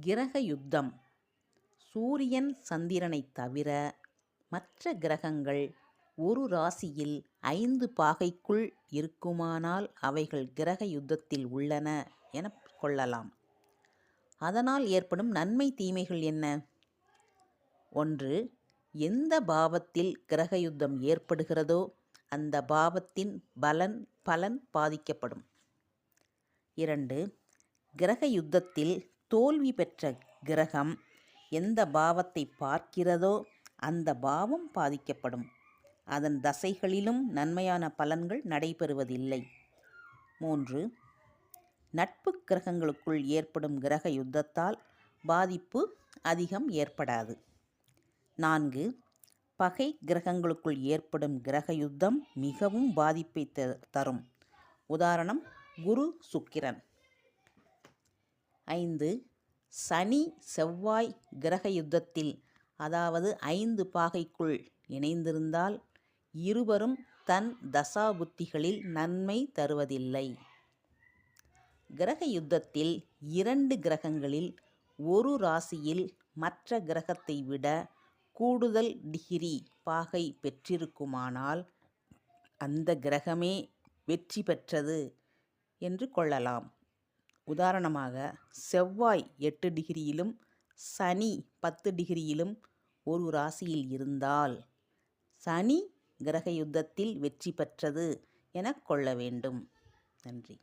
கிரக யுத்தம். சூரியன் சந்திரனைத் தவிர மற்ற கிரகங்கள் ஒரு ராசியில் ஐந்து பாகைக்குள் இருக்குமானால் அவைகள் கிரக யுத்தத்தில் உள்ளன என கொள்ளலாம். அதனால் ஏற்படும் நன்மை தீமைகள் என்ன? ஒன்று எந்த பாவத்தில் கிரக யுத்தம் ஏற்படுகிறதோ அந்த பாவத்தின் பலன் பலன் பாதிக்கப்படும். இரண்டு கிரக யுத்தத்தில் தோல்வி பெற்ற கிரகம் எந்த பாவத்தை பார்க்கிறதோ அந்த பாவம் பாதிக்கப்படும். அதன் தசைகளிலும் நன்மையான பலன்கள் நடைபெறுவதில்லை. மூன்று நட்பு கிரகங்களுக்குள் ஏற்படும் கிரக யுத்தத்தால் பாதிப்பு அதிகம் ஏற்படாது. நான்கு பகை கிரகங்களுக்குள் ஏற்படும் கிரக யுத்தம் மிகவும் பாதிப்பை த தரும். உதாரணம் குரு சுக்கிரன். ஐந்து சனி செவ்வாய் கிரக யுத்தத்தில் அதாவது ஐந்து பாகைக்குள் இணைந்திருந்தால் இருவரும் தன் தசாபுத்திகளில் நன்மை தருவதில்லை. கிரக யுத்தத்தில் இரண்டு கிரகங்களில் ஒரு ராசியில் மற்ற கிரகத்தை விட கூடுதல் டிகிரி பாகை பெற்றிருக்குமானால் அந்த கிரகமே வெற்றி பெற்றது என்று கொள்ளலாம். உதாரணமாக செவ்வாய் எட்டு டிகிரியிலும் சனி பத்து டிகிரியிலும் ஒரு ராசியில் இருந்தால் சனி கிரக யுத்தத்தில் வெற்றி பெற்றது எனக் கொள்ள வேண்டும். நன்றி.